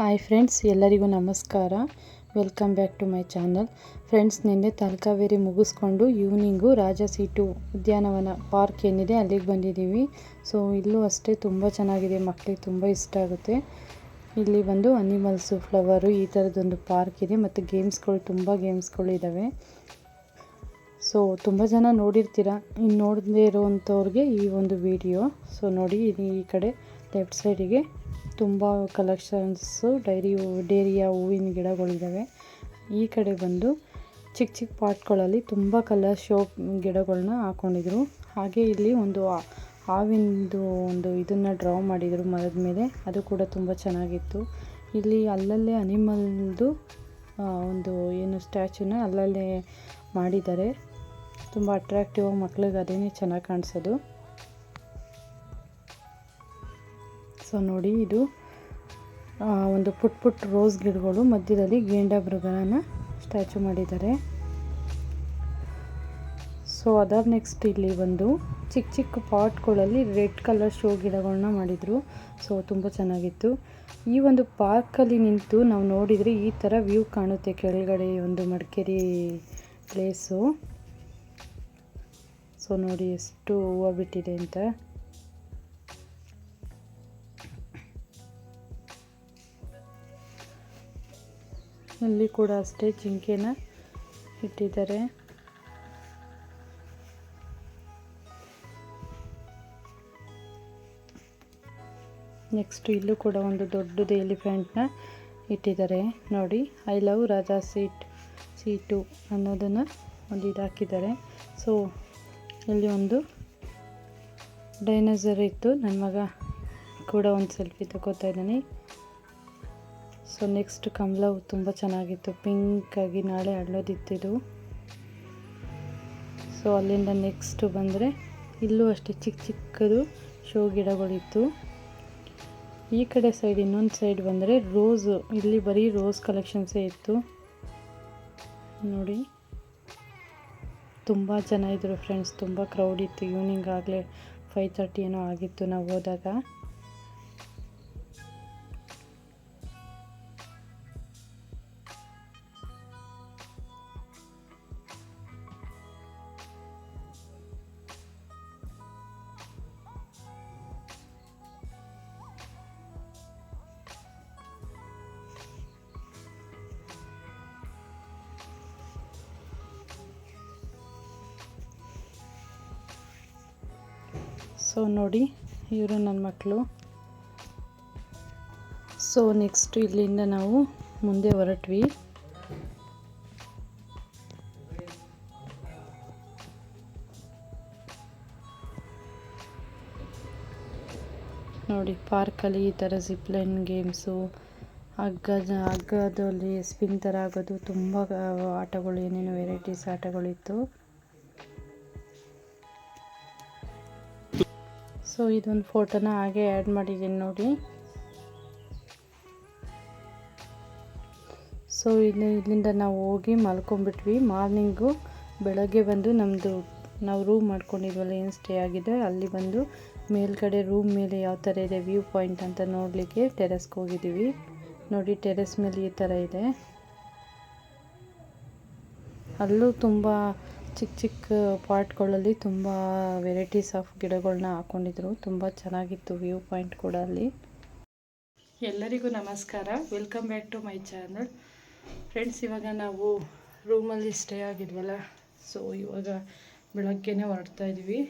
Hi friends ಎಲ್ಲರಿಗೂ ನಮಸ್ಕಾರ. Welcome back to my channel friends ನಿನ್ನೆ ತಲಕಾವೇರಿ ಮುಗಿಸ್ಕೊಂಡು ಈವ್ನಿಂಗು ರಾಜ ಸೀಟು ಉದ್ಯಾನವನ ಪಾರ್ಕ್ ಏನಿದೆ ಅಲ್ಲಿಗೆ ಬಂದಿದ್ದೀವಿ. ಸೊ ಇಲ್ಲೂ ಅಷ್ಟೇ ತುಂಬ ಚೆನ್ನಾಗಿದೆ. ಮಕ್ಕಳಿಗೆ ತುಂಬ ಇಷ್ಟ ಆಗುತ್ತೆ. ಇಲ್ಲಿ ಬಂದು ಅನಿಮಲ್ಸು ಫ್ಲವರು ಈ ಥರದ್ದೊಂದು ಪಾರ್ಕ್ ಇದೆ ಮತ್ತು ಗೇಮ್ಸ್ಗಳು ತುಂಬ ಗೇಮ್ಸ್ಗಳು ಇದ್ದಾವೆ ಸೊ ತುಂಬ ಜನ ನೋಡಿರ್ತೀರ. ಇನ್ನು ನೋಡದೇ ಇರೋವಂಥವ್ರಿಗೆ ಈ ಒಂದು ವಿಡಿಯೋ ಸೊ ನೋಡಿ, ಈ ಕಡೆ ಲೆಫ್ಟ್ ಸೈಡಿಗೆ ತುಂಬ ಕಲೆಕ್ಷನ್ಸು, ಡೈರಿ ಡೇರಿಯ ಹೂವಿನ ಗಿಡಗಳಿದ್ದಾವೆ. ಈ ಕಡೆ ಬಂದು ಚಿಕ್ಕ ಚಿಕ್ಕ ಪಾಟ್ಗಳಲ್ಲಿ ತುಂಬ ಕಲರ್ ಶೋ ಗಿಡಗಳನ್ನ ಹಾಕ್ಕೊಂಡಿದ್ರು ಹಾಗೆ ಇಲ್ಲಿ ಒಂದು ಹಾವಿಂದು ಒಂದು ಇದನ್ನು ಡ್ರಾ ಮಾಡಿದರು ಮರದ ಮೇಲೆ. ಅದು ಕೂಡ ತುಂಬ ಚೆನ್ನಾಗಿತ್ತು. ಇಲ್ಲಿ ಅಲ್ಲಲ್ಲೇ ಅನಿಮಲ್ದು ಒಂದು ಏನು ಸ್ಟ್ಯಾಚ್ಯೂನ ಅಲ್ಲಲ್ಲೇ ಮಾಡಿದ್ದಾರೆ. ತುಂಬ ಅಟ್ರಾಕ್ಟಿವ್ ಆಗಿ ಮಕ್ಳಿಗೆ ಅದೇನೇ ಚೆನ್ನಾಗಿ ಕಾಣಿಸೋದು. ಸೊ ನೋಡಿ ಇದು ಒಂದು ಪುಟ್ ಪುಟ್ ರೋಸ್ ಗಿಡಗಳು ಮಧ್ಯದಲ್ಲಿ ಗೇಂಡಾ ಮೃಗನ ಸ್ಟ್ಯಾಚು ಮಾಡಿದ್ದಾರೆ. ಸೊ ಅದರ್ ನೆಕ್ಸ್ಟ್ ಇಲ್ಲಿ ಒಂದು ಚಿಕ್ಕ ಚಿಕ್ಕ ಪಾಟ್ಗಳಲ್ಲಿ ರೆಡ್ ಕಲರ್ ಶೋ ಗಿಡಗಳನ್ನ ಮಾಡಿದರು. ಸೊ ತುಂಬ ಚೆನ್ನಾಗಿತ್ತು. ಈ ಒಂದು ಪಾರ್ಕಲ್ಲಿ ನಿಂತು ನಾವು ನೋಡಿದರೆ ಈ ಥರ ವ್ಯೂ ಕಾಣುತ್ತೆ ಕೆಳಗಡೆ ಒಂದು ಮಡಿಕೇರಿ ಪ್ಲೇಸು. ಸೊ ನೋಡಿ ಎಷ್ಟು ಹೂವು ಬಿಟ್ಟಿದೆ ಅಂತ. ಇಲ್ಲಿ ಕೂಡ ಅಷ್ಟೇ ಜಿಂಕೆನ ಇಟ್ಟಿದ್ದಾರೆ. ನೆಕ್ಸ್ಟ್ ಇಲ್ಲೂ ಕೂಡ ಒಂದು ದೊಡ್ಡದು ಎಲಿಫೆಂಟ್ನ ಇಟ್ಟಿದ್ದಾರೆ. ನೋಡಿ I love Raja seat seat ಅನ್ನೋದನ್ನು ಒಂದು ಇದಾಕಿದ್ದಾರೆ ಸೊ ಇಲ್ಲಿ ಒಂದು ಡೈನೋಸರ್ ಇತ್ತು. ನನ್ನ ಮಗ ಕೂಡ ಒಂದು ಸೆಲ್ಫಿ ತಗೋತಾ ಇದ್ದಾನೆ. ಸೊ ನೆಕ್ಸ್ಟ್ ಕಮಲ ಹೂ ತುಂಬ ಚೆನ್ನಾಗಿತ್ತು. ಪಿಂಕಾಗಿ ನಾಳೆ ಅಳ್ಳೋದಿತ್ತಿದು ಸೊ ಅಲ್ಲಿಂದ ನೆಕ್ಸ್ಟ್ ಬಂದರೆ ಇಲ್ಲೂ ಅಷ್ಟೇ ಚಿಕ್ಕ ಚಿಕ್ಕದು ಶೋ ಗಿಡಗಳಿತ್ತು. ಈ ಕಡೆ ಸೈಡ್ ಇನ್ನೊಂದು ಸೈಡ್ ಬಂದರೆ ರೋಸು ಇಲ್ಲಿ ಬರೀ ರೋಸ್ ಕಲೆಕ್ಷನ್ಸೇ ಇತ್ತು. ನೋಡಿ. ತುಂಬ ಜನ ಇದ್ದರು ಫ್ರೆಂಡ್ಸ್ ತುಂಬ ಕ್ರೌಡ್ ಇತ್ತು. ಈವ್ನಿಂಗ್ ಆಗಲೇ ಫೈವ್ ತರ್ಟಿ ಏನೋ ಆಗಿತ್ತು ನಾವು ಹೋದಾಗ. ಸೊ ನೋಡಿ, ಇವರು ನನ್ನ ಮಕ್ಕಳು ಸೊ ನೆಕ್ಸ್ಟ್ ಇಲ್ಲಿಂದ ನಾವು ಮುಂದೆ ಹೊರಟ್ವಿ. ನೋಡಿ, ಪಾರ್ಕಲ್ಲಿ ಈ ಥರ ಜಿಪ್ಲೈನ್ ಗೇಮ್ಸು ಹಗ್ಗದ ಹಗ್ಗದಲ್ಲಿ ಸ್ಪಿನ್ ಥರ ಆಗೋದು, ತುಂಬ ಆಟಗಳು, ಏನೇನು ವೆರೈಟೀಸ್ ಆಟಗಳಿತ್ತು. ಸೊ, ಇದೊಂದು ಫೋಟೋನ ಹಾಗೆ ಆ್ಯಡ್ ಮಾಡಿದ್ದೀನಿ ನೋಡಿ. ಸೊ, ಇಲ್ಲಿ, ಇಲ್ಲಿಂದ ನಾವು ಹೋಗಿ ಮಲ್ಕೊಂಡ್ಬಿಟ್ವಿ. ಮಾರ್ನಿಂಗು ಬೆಳಗ್ಗೆ ಬಂದು ನಮ್ಮದು ನಾವು ರೂಮ್ ಮಾಡ್ಕೊಂಡಿದ್ವಲ್ಲ, ಏನು ಸ್ಟೇ ಆಗಿದೆ, ಅಲ್ಲಿ ಬಂದು ಮೇಲ್ಗಡೆ ರೂಮ್ ಮೇಲೆ ಯಾವ ಥರ ಇದೆ ವ್ಯೂ ಪಾಯಿಂಟ್ ಅಂತ ನೋಡಲಿಕ್ಕೆ ಟೆರೆಸ್ಗೆ ಹೋಗಿದ್ದೀವಿ. ನೋಡಿ ಟೆರೆಸ್ ಮೇಲೆ ಈ ಥರ ಇದೆ. ಅಲ್ಲೂ ತುಂಬ ಚಿಕ್ಕ ಚಿಕ್ಕ ಪಾಟ್ಗಳಲ್ಲಿ ತುಂಬ ವೆರೈಟೀಸ್ ಆಫ್ ಗಿಡಗಳನ್ನ ಹಾಕ್ಕೊಂಡಿದ್ರು ತುಂಬ ಚೆನ್ನಾಗಿತ್ತು ವ್ಯೂ ಪಾಯಿಂಟ್ ಕೂಡ ಅಲ್ಲಿ. ಎಲ್ಲರಿಗೂ ನಮಸ್ಕಾರ. Welcome back to my channel friends ಇವಾಗ ನಾವು ರೂಮಲ್ಲಿ ಸ್ಟೇ ಆಗಿದ್ವಲ್ಲ ಸೊ ಇವಾಗ ಬೆಳಗ್ಗೆನೇ ಹೊರಡ್ತಾ ಇದ್ವಿ.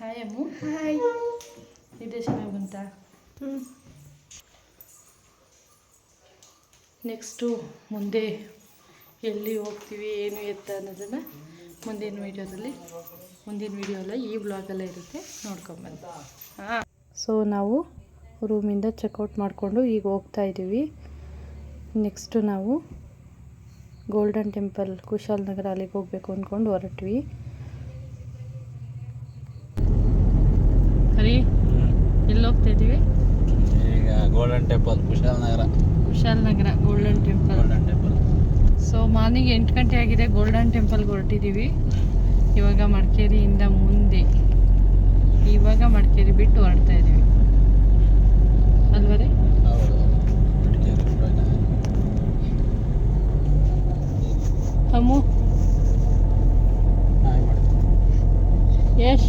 ಹಾಯ್ ಅಮ್ಮು. ಹಾಯ್ ನಿದ್ದೆ ಚೆನ್ನಾಗಿ ಬಂತಾ? ನೆಕ್ಸ್ಟು ಮುಂದೆ ಎಲ್ಲಿ ಹೋಗ್ತೀವಿ, ಏನು ಎತ್ತ ಅನ್ನೋದನ್ನು ಮುಂದಿನ ವೀಡಿಯೋದಲ್ಲಿ, ಮುಂದಿನ ವೀಡಿಯೋ ಅಲ್ಲ ಈ ಬ್ಲಾಗಲ್ಲೇ ಇರುತ್ತೆ ನೋಡ್ಕೊಂಬಂದು ಹಾಂ. ಸೊ ನಾವು ರೂಮಿಂದ ಚೆಕ್ಔಟ್ ಮಾಡಿಕೊಂಡು ಈಗ ಹೋಗ್ತಾ ಇದ್ದೀವಿ. ನೆಕ್ಸ್ಟು ನಾವು ಗೋಲ್ಡನ್ ಟೆಂಪಲ್ ಕುಶಾಲನಗರ ಅಲ್ಲಿಗೆ ಹೋಗಬೇಕು ಅಂದ್ಕೊಂಡು ಹೊರಟ್ವಿ. Golden temple Kushal Nagar golden temple golden temple so morning ಎಂಟು ಗಂಟೆ ಆಗಿದೆ ಗೋಲ್ಡನ್ ಟೆಂಪಲ್ಗೆ ಹೊರಟಿದ್ದೀವಿ ಇವಾಗ ಮಡಿಕೇರಿಯಿಂದ ಮುಂದೆ. ಇವಾಗ ಮಡಿಕೇರಿ ಬಿಟ್ಟು ಹೊರಡ್ತಾ ಇದ್ದೀವಿ ಅಲ್ವರೇ ಅಮ್ಮು. ಎಸ್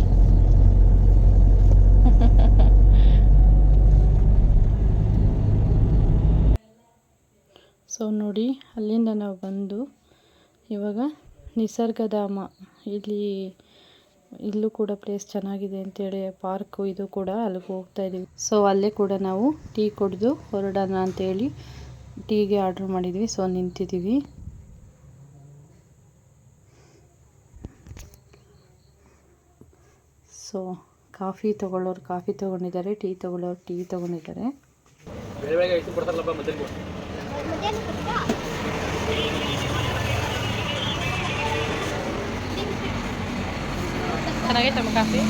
ಸೊ ನೋಡಿ, ಅಲ್ಲಿಂದ ನಾವು ಬಂದು ಇವಾಗ ನಿಸರ್ಗಧಾಮ. ಇಲ್ಲಿ, ಇಲ್ಲೂ ಕೂಡ ಪ್ಲೇಸ್ ಚೆನ್ನಾಗಿದೆ ಅಂತೇಳಿ ಪಾರ್ಕು ಇದು ಕೂಡ ಅಲ್ಲಿಗೆ ಹೋಗ್ತಾ ಇದ್ದೀವಿ ಸೊ ಅಲ್ಲೇ ಕೂಡ ನಾವು ಟೀ ಕುಡಿದು ಹೊರಡೋಣ ಅಂತೇಳಿ ಟೀಗೆ ಆರ್ಡ್ರ್ ಮಾಡಿದ್ವಿ. ಸೊ ನಿಂತಿದ್ದೀವಿ. ಸೊ ಕಾಫಿ ತಗೊಳ್ಳೋರು ಕಾಫಿ ತೊಗೊಂಡಿದ್ದಾರೆ, ಟೀ ತಗೊಳ್ಳೋರು ಟೀ ತೊಗೊಂಡಿದ್ದಾರೆ. ಚೆನ್ನಾಗೈತಮ್ಮ ಕಾಫಿ?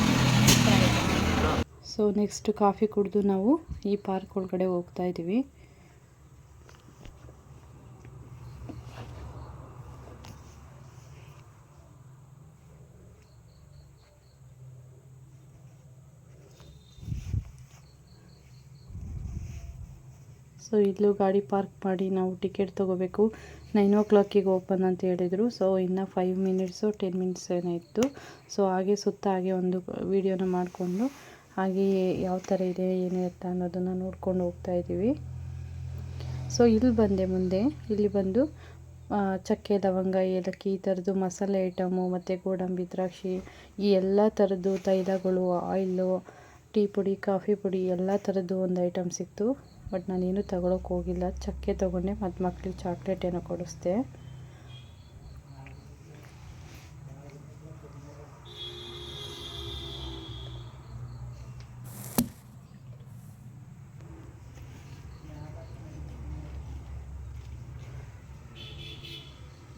ಸೊ ನೆಕ್ಸ್ಟ್ ಕಾಫಿ ಕುಡಿದು ನಾವು ಈ ಪಾರ್ಕ್ ಒಳಗಡೆ ಹೋಗ್ತಾ ಇದ್ದೀವಿ ಸೊ ಇಲ್ಲೂ ಗಾಡಿ ಪಾರ್ಕ್ ಮಾಡಿ ನಾವು ಟಿಕೆಟ್ ತೊಗೋಬೇಕು. ನೈನ್ ಓ ಕ್ಲಾಕಿಗೆ ಓಪನ್ ಅಂತ ಹೇಳಿದರು. ಸೊ ಇನ್ನು ಫೈವ್ ಮಿನಿಟ್ಸು ಟೆನ್ ಮಿನಿಟ್ಸ್ ಏನೋ ಇತ್ತು. ಸೊ ಹಾಗೆ ಸುತ್ತ ಹಾಗೆ ಒಂದು ವೀಡಿಯೋನ ಮಾಡಿಕೊಂಡು ಹಾಗೆ ಯಾವ ಥರ ಇದೆ ಏನಿರುತ್ತೆ ಅನ್ನೋದನ್ನು ನೋಡ್ಕೊಂಡು ಹೋಗ್ತಾ ಇದ್ದೀವಿ. ಸೊ ಇಲ್ಲಿ ಬಂದೆ ಮುಂದೆ. ಇಲ್ಲಿ ಬಂದು ಚಕ್ಕೆ, ಲವಂಗ, ಏಲಕ್ಕಿ ಈ ಥರದ್ದು ಮಸಾಲೆ ಐಟಮು ಮತ್ತು ಗೋಡಂಬಿ, ದ್ರಾಕ್ಷಿ ಈ ಎಲ್ಲ ಥರದ್ದು ತೈಲಗಳು, ಆಯಿಲು, ಟೀ ಪುಡಿ, ಕಾಫಿ ಪುಡಿ ಎಲ್ಲ ಥರದ್ದು ಒಂದು ಐಟಮ್ ಸಿಕ್ತು. ಬಟ್ ನಾನೇನು ತಗೊಳಕ್ಕೆ ಹೋಗಿಲ್ಲ. ಚಕ್ಕೆ ತೊಗೊಂಡೆ ಮತ್ತು ಮಕ್ಕಳಿಗೆ ಚಾಕ್ಲೇಟ್ ಏನೋ ಕೊಡಿಸ್ದೆ.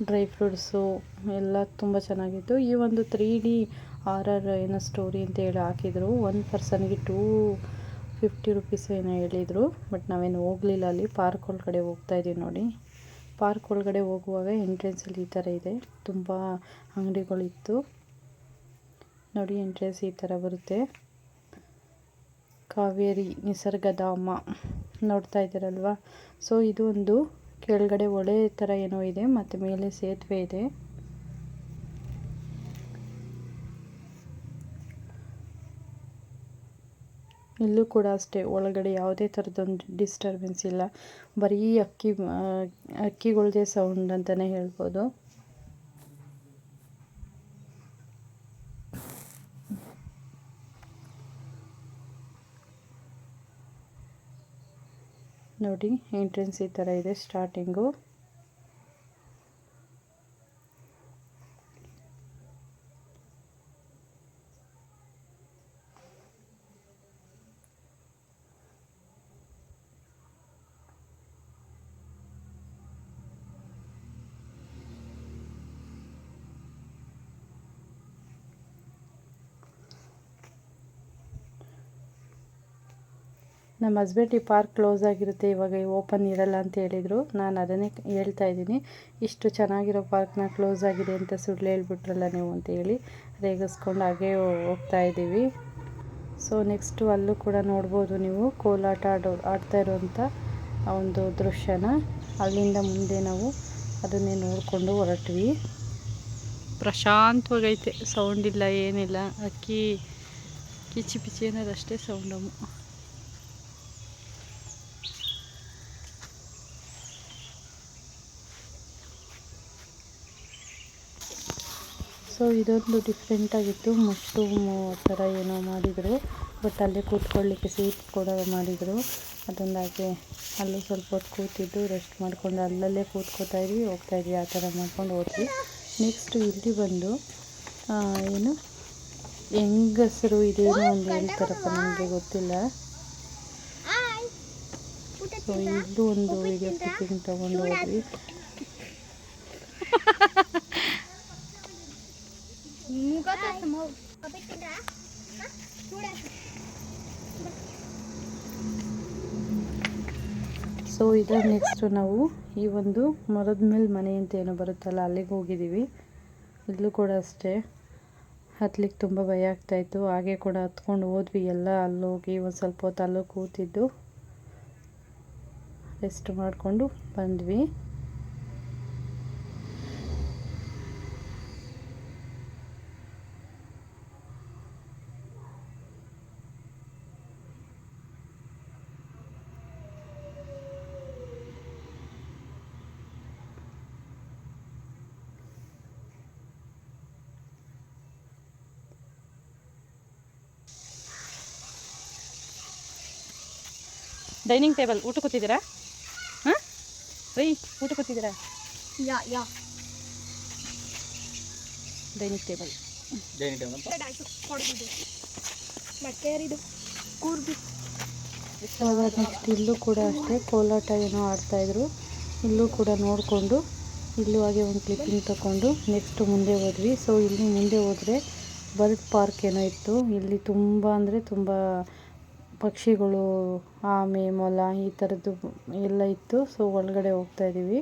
ಡ್ರೈ ಫ್ರೂಟ್ಸು ಎಲ್ಲ ತುಂಬ ಚೆನ್ನಾಗಿತ್ತು. ಈ ಒಂದು ತ್ರೀ ಡಿ ಆರ್ ಆರ್ ಏನೋ ಸ್ಟೋರಿ ಅಂತ ಹೇಳಿ ಹಾಕಿದರು. ಒನ್ ಪರ್ಸನ್ಗೆ ಟೂ ಫಿಫ್ಟಿ ರುಪೀಸ್ ಏನೋ ಹೇಳಿದರು, ಬಟ್ ನಾವೇನು ಹೋಗಲಿಲ್ಲ ಅಲ್ಲಿ. ಪಾರ್ಕ್ ಒಳಗಡೆ ಹೋಗ್ತಾ ಇದ್ದೀವಿ ನೋಡಿ. ಪಾರ್ಕ್ ಒಳಗಡೆ ಹೋಗುವಾಗ ಎಂಟ್ರೆನ್ಸಲ್ಲಿ ಈ ಥರ ಇದೆ. ತುಂಬ ಅಂಗಡಿಗಳಿತ್ತು. ನೋಡಿ ಎಂಟ್ರೆನ್ಸ್ ಈ ಥರ ಬರುತ್ತೆ. ಕಾವೇರಿ ನಿಸರ್ಗಧಾಮ ನೋಡ್ತಾ ಇದ್ದೀರಲ್ವಾ? ಸೊ ಇದು ಒಂದು ಕೆಳಗಡೆ ಒಳೆ ಥರ ಏನೋ ಇದೆ, ಮತ್ತು ಮೇಲೆ ಸೇತುವೆ ಇದೆ. ಇಲ್ಲೂ ಕೂಡ ಅಷ್ಟೇ, ಒಳಗಡೆ ಯಾವುದೇ ಥರದೊಂದು ಡಿಸ್ಟರ್ಬೆನ್ಸ್ ಇಲ್ಲ. ಬರೀ ಅಕ್ಕಿ ಅಕ್ಕಿಗಳದೇ ಸೌಂಡ್ ಅಂತಲೇ ಹೇಳ್ಬೋದು. ನೋಡಿ ಎಂಟ್ರೆನ್ಸ್ ಈ ಥರ ಇದೆ ಸ್ಟಾರ್ಟಿಂಗು ನಮ್ಮ ಹಸ್ಬೆಂಡ್ ಈ ಪಾರ್ಕ್ ಕ್ಲೋಸ್ ಆಗಿರುತ್ತೆ, ಇವಾಗ ಓಪನ್ ಇರಲ್ಲ ಅಂತ ಹೇಳಿದರು. ನಾನು ಅದನ್ನೇ ಹೇಳ್ತಾ ಇದ್ದೀನಿ. ಇಷ್ಟು ಚೆನ್ನಾಗಿರೋ ಪಾರ್ಕ್ನ ಕ್ಲೋಸ್ ಆಗಿದೆ ಅಂತ ಸುಳ್ಳು ಹೇಳ್ಬಿಟ್ರಲ್ಲ ನೀವು ಅಂತ ಹೇಳಿ ರೇಗಿಸ್ಕೊಂಡು ಹಾಗೆ ಹೋಗ್ತಾ ಇದ್ದೀವಿ. ಸೊ ನೆಕ್ಸ್ಟು ಅಲ್ಲೂ ಕೂಡ ನೋಡ್ಬೋದು ನೀವು ಕೋಲಾಟ ಆಡೋ, ಆಡ್ತಾ ಇರೋವಂಥ ಒಂದು ದೃಶ್ಯನ. ಅಲ್ಲಿಂದ ಮುಂದೆ ನಾವು ಅದನ್ನೇ ನೋಡಿಕೊಂಡು ಹೊರಟ್ವಿ. ಪ್ರಶಾಂತವಾಗೈತೆ ಸೌಂಡ್ ಇಲ್ಲ, ಏನಿಲ್ಲ. ಅಕ್ಕಿ ಕಿಚಿ ಪಿಚಿ ಅನ್ನೋದಷ್ಟೇ ಸೌಂಡು ಸೊ ಇದೊಂದು ಡಿಫ್ರೆಂಟಾಗಿತ್ತು ಮಶ್ರೂಮು ಥರ ಏನೋ ಮಾಡಿದರು. ಬಟ್ ಅಲ್ಲೇ ಕೂತ್ಕೊಳ್ಳಿಕ್ಕೆ ಸೀಟ್ ಕೂಡ ಮಾಡಿದರು. ಅದೊಂದಾಗೆ ಅಲ್ಲೂ ಸ್ವಲ್ಪ ಹೊತ್ತು ಕೂತಿದ್ದು ರೆಸ್ಟ್ ಮಾಡಿಕೊಂಡು ಅಲ್ಲಲ್ಲೇ ಕೂತ್ಕೋತಾ ಇದ್ವಿ. ಹೋಗ್ತಾ ಇದ್ವಿ ಆ ಥರ ಮಾಡ್ಕೊಂಡು ಹೋದ್ವಿ. ನೆಕ್ಸ್ಟ್ ಇಲ್ಲಿ ಬಂದು ಏನು? ಹೆಂಗಸರು ಇದೇನೋ ಒಂದು ಹೇಳ್ತಾರಪ್ಪ ನನಗೆ ಗೊತ್ತಿಲ್ಲ. ಸೊ ಇಲ್ಲೂ ಒಂದು ವಿಡಿಯೋ ಕ್ಲಿಪ್ಪಿಂಗ್ ತೊಗೊಂಡು ಹೋದ್ವಿ. ಸೊ ಇದರ ನೆಕ್ಸ್ಟ್ ನಾವು ಈ ಒಂದು ಮರದ ಮೇಲೆ ಮನೆ ಅಂತ ಏನೋ ಬರುತ್ತಲ್ಲ ಅಲ್ಲಿಗೆ ಹೋಗಿದ್ದೀವಿ. ಇಲ್ಲೂ ಕೂಡ ಅಷ್ಟೇ. ಹತ್ಲಿಕ್ಕೆ ತುಂಬ ಭಯ ಆಗ್ತಾಯಿತ್ತು ಹಾಗೆ ಕೂಡ ಹತ್ಕೊಂಡು ಹೋದ್ವಿ. ಎಲ್ಲ ಅಲ್ಲೋಗಿ ಒಂದು ಸ್ವಲ್ಪ ಹೊತ್ತು ಅಲ್ಲೂ ಕೂತಿದ್ದು. ರೆಸ್ಟ್ ಮಾಡಿಕೊಂಡು ಬಂದ್ವಿ. ಡೈನಿಂಗ್ ಟೇಬಲ್ ಊಟ ಕೂತಿದ್ದೀರಾ? ಹಾಂ? ರೀ ಊಟ ಕೂತಿದ್ದೀರಾ? Yeah yeah. Dining table. ಕೊಡ್ಬೋದು ಕೂರ್ಬಿ ಅವಾಗ ನೆಕ್ಸ್ಟ್ ಇಲ್ಲೂ ಕೂಡ ಅಷ್ಟೇ ಕೋಲಾಟ ಏನೋ ಆಡ್ತಾ ಇದ್ರು. ಇಲ್ಲೂ ಕೂಡ ನೋಡಿಕೊಂಡು ಇಲ್ಲೂ ಹಾಗೆ ಒಂದು ಕ್ಲಿಪ್ಪಿಂಗ್ ತಗೊಂಡು ನೆಕ್ಸ್ಟ್ ಮುಂದೆ ಹೋದ್ವಿ. ಸೊ ಇಲ್ಲಿ ಮುಂದೆ ಹೋದರೆ ಬರ್ಡ್ ಪಾರ್ಕ್ ಏನೋ ಇತ್ತು. ಇಲ್ಲಿ ತುಂಬ ಅಂದರೆ ತುಂಬ ಪಕ್ಷಿಗಳು, ಆಮೆ, ಮೊಲ ಈ ಥರದ್ದು ಎಲ್ಲ ಇತ್ತು. ಸೊ ಒಳಗಡೆ ಹೋಗ್ತಾ ಇದ್ದೀವಿ.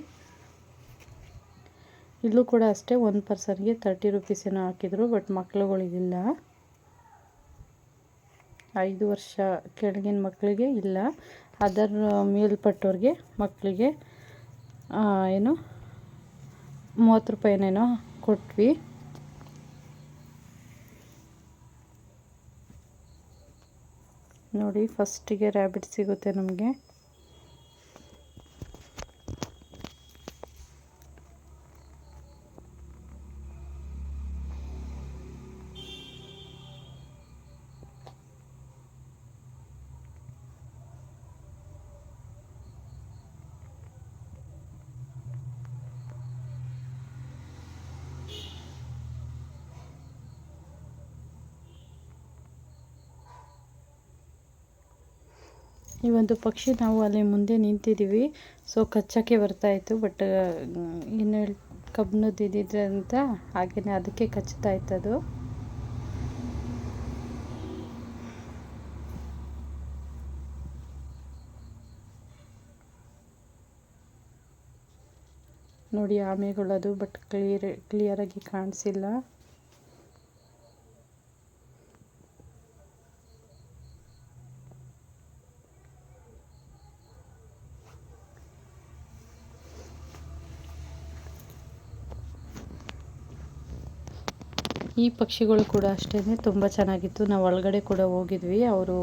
ಇಲ್ಲೂ ಕೂಡ ಅಷ್ಟೇ ಒಂದು ಪರ್ಸನ್ಗೆ ತರ್ಟಿ ರುಪೀಸ್ ಏನೋ ಹಾಕಿದ್ರು ಬಟ್ ಮಕ್ಳುಗಳಿಗಿಲ್ಲ ಐದು ವರ್ಷ ಕೆಳಗಿನ ಮಕ್ಕಳಿಗೆ ಇಲ್ಲ. ಅದರ ಮೇಲ್ಪಟ್ಟವ್ರಿಗೆ ಮಕ್ಕಳಿಗೆ ಏನು, ಮೂವತ್ತು ರೂಪಾಯಿನೇನೋ ಕೊಟ್ವಿ. ನೋಡಿ ಫಸ್ಟಿಗೆ ರ್ಯಾಬಿಟ್ ಸಿಗುತ್ತೆ ನಮಗೆ. ಈ ಒಂದು ಪಕ್ಷಿ, ನಾವು ಅಲ್ಲಿ ಮುಂದೆ ನಿಂತಿದ್ದೀವಿ. ಸೊ ಕಚ್ಚಕ್ಕೆ ಬರ್ತಾಯಿತ್ತು ಬಟ್ ಇನ್ನು ಕಬ್ಬನದ್ದು ಇದ್ದಿದ್ರೆ ಅಂತ ಹಾಗೆಯೇ ಅದಕ್ಕೆ ಕಚ್ಚುತ್ತಾ ಇತ್ತು ಅದು ನೋಡಿ, ಆಮೆಗಳದು ಬಟ್ ಕ್ಲಿಯರ್ ಕ್ಲಿಯರಾಗಿ ಕಾಣಿಸಿಲ್ಲ. ಈ ಪಕ್ಷಿಗಳು ಕೂಡ ಅಷ್ಟೇ ತುಂಬ ಚೆನ್ನಾಗಿತ್ತು. ನಾವು ಒಳಗಡೆ ಕೂಡ ಹೋಗಿದ್ವಿ. ಅವರು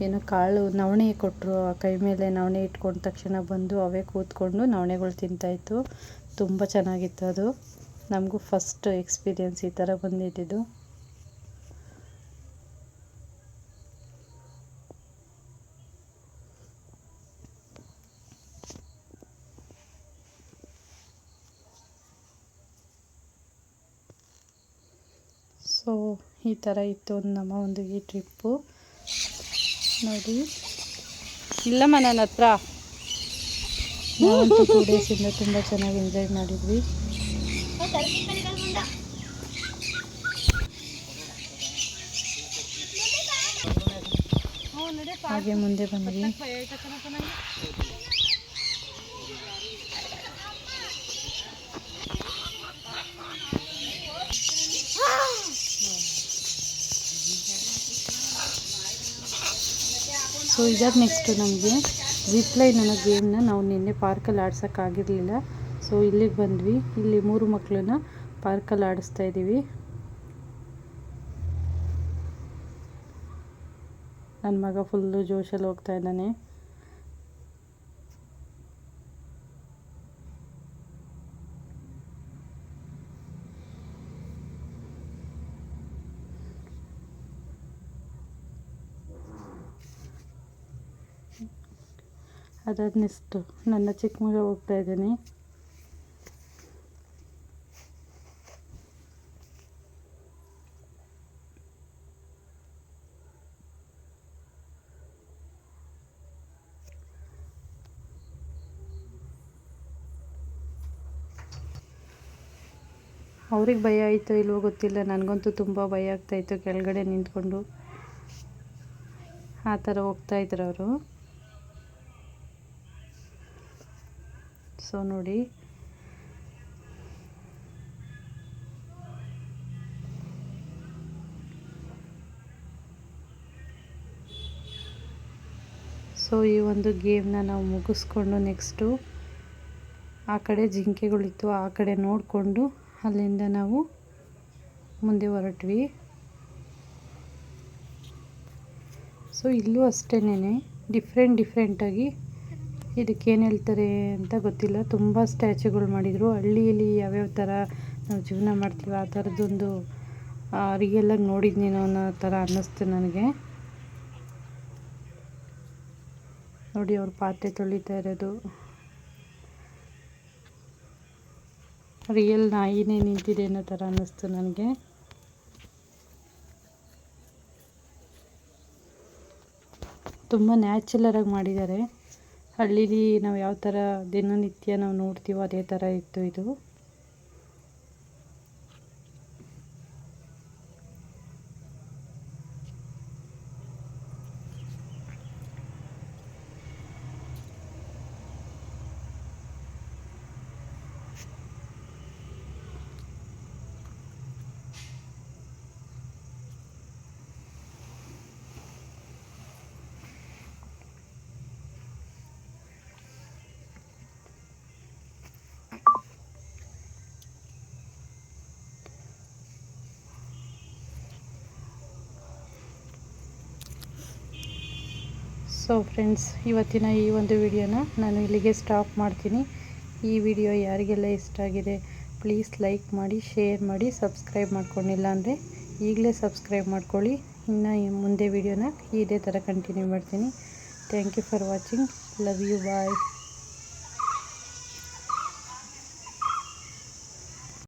ಏನೋ ಕಾಳು ನವಣೆ ಕೊಟ್ಟರು ಕೈ ಮೇಲೆ ನವಣೆ ಇಟ್ಕೊಂಡ ತಕ್ಷಣ ಬಂದು ಅವೇ ಕೂತ್ಕೊಂಡು ನವಣೆಗಳು ತಿಂತಾಯಿತ್ತು ತುಂಬ ಚೆನ್ನಾಗಿತ್ತು ಅದು. ನಮಗೂ ಫಸ್ಟ್ ಎಕ್ಸ್ಪೀರಿಯನ್ಸ್ ಈ ಥರ ಬಂದಿದ್ದು ಸೊ, ಈ ಥರ ಇತ್ತು ಒಂದು ನಮ್ಮ ಒಂದು ಈ ಟ್ರಿಪ್ಪು. ನೋಡಿ. ಇಲ್ಲಮ್ಮ ನನ್ನ ಹತ್ರ. ಟೂ ಡೇಸಿಂದ ತುಂಬ ಚೆನ್ನಾಗಿ ಎಂಜಾಯ್ ಮಾಡಿದ್ವಿ. ಹಾಗೆ ಮುಂದೆ ಬಂದ್ವಿ ಸೊ ಇದಾದ ನೆಕ್ಸ್ಟು ನಮಗೆ ಜಿಪ್ಲೈನ್ ಅನ್ನೋ ಗೇಮ್ನ ನಾವು ನಿನ್ನೆ ಪಾರ್ಕಲ್ಲಿ ಆಡ್ಸೋಕ್ಕಾಗಿರಲಿಲ್ಲ ಸೊ ಇಲ್ಲಿಗೆ ಬಂದ್ವಿ. ಇಲ್ಲಿ ಮೂರು ಮಕ್ಕಳನ್ನ ಪಾರ್ಕಲ್ಲಿ ಆಡಿಸ್ತಾ ಇದ್ದೀವಿ ನನ್ನ ಮಗ ಫುಲ್ಲು ಜೋಶಲ್ಲಿ ಹೋಗ್ತಾ ಇದ್ದಾನೆ. ಅದಾದ ನೆಕ್ಸ್ಟು ನನ್ನ ಚಿಕ್ಕ ಮಗ ಹೋಗ್ತಾ ಇದ್ದೀನಿ. ಅವ್ರಿಗೆ ಭಯ ಆಯಿತು ಇಲ್ವೋ ಗೊತ್ತಿಲ್ಲ, ನನಗಂತೂ ತುಂಬ ಭಯ ಆಗ್ತಾಯಿತ್ತು ಕೆಳಗಡೆ ನಿಂತ್ಕೊಂಡು. ಆ ಥರ ಹೋಗ್ತಾಯಿದ್ರು ಅವರು. ಸೊ ನೋಡಿ. ಸೊ ಈ ಒಂದು ಗೇಮ್ನ ನಾವು ಮುಗಿಸ್ಕೊಂಡು ನೆಕ್ಸ್ಟು ಆ ಕಡೆ ಜಿಂಕೆಗಳಿತ್ತು, ಆ ಕಡೆ ನೋಡಿಕೊಂಡು ಅಲ್ಲಿಂದ ನಾವು ಮುಂದೆ ಹೊರಟ್ವಿ. ಸೊ ಇಲ್ಲೂ ಅಷ್ಟೇನೆ ಡಿಫ್ರೆಂಟ್ ಡಿಫ್ರೆಂಟಾಗಿ ಇದಕ್ಕೇನು ಹೇಳ್ತಾರೆ ಅಂತ ಗೊತ್ತಿಲ್ಲ. ತುಂಬ ಸ್ಟ್ಯಾಚುಗಳು ಮಾಡಿದರು. ಹಳ್ಳಿಯಲ್ಲಿ ಯಾವ್ಯಾವ ಥರ ನಾವು ಜೀವನ ಮಾಡ್ತೀವಿ ಆ ಥರದ್ದೊಂದು ರಿಯಲಾಗಿ ನೋಡಿದ್ನೇನೋ ಅನ್ನೋ ಥರ ಅನ್ನಿಸ್ತು ನನಗೆ. ನೋಡಿ ಅವ್ರ ಪಾತ್ರೆ ತೊಳಿತಾ ಇರೋದು. ರಿಯಲ್ ನಾಯಿನೇ ನಿಂತಿದೆ ಅನ್ನೋ ಥರ ಅನ್ನಿಸ್ತು ನನಗೆ. ತುಂಬ ನ್ಯಾಚುರಲಾಗಿ ಮಾಡಿದ್ದಾರೆ. ಹಳ್ಳೀಲಿ ನಾವು ಯಾವ ಥರ ದಿನನಿತ್ಯ ನಾವು ನೋಡ್ತೀವೋ ಅದೇ ಥರ ಇತ್ತು ಇದು. ಸೊ ಫ್ರೆಂಡ್ಸ್ ಇವತ್ತಿನ ಈ ಒಂದು ವಿಡಿಯೋನ ನಾನು ಇಲ್ಲಿಗೆ ಸ್ಟಾಪ್ ಮಾಡ್ತೀನಿ. ಈ ವಿಡಿಯೋ ಯಾರಿಗೆಲ್ಲ ಇಷ್ಟ ಆಗಿದೆ ಪ್ಲೀಸ್ ಲೈಕ್ ಮಾಡಿ ಶೇರ್ ಮಾಡಿ ಸಬ್ಸ್ಕ್ರೈಬ್ ಮಾಡ್ಕೊಂಡಿಲ್ಲ ಅಂದರೆ ಈಗಲೇ ಸಬ್ಸ್ಕ್ರೈಬ್ ಮಾಡ್ಕೊಳ್ಳಿ. ಇನ್ನು ಮುಂದೆ ವಿಡಿಯೋನ ಇದೇ ಥರ ಕಂಟಿನ್ಯೂ ಮಾಡ್ತೀನಿ. Thank you for watching love you bye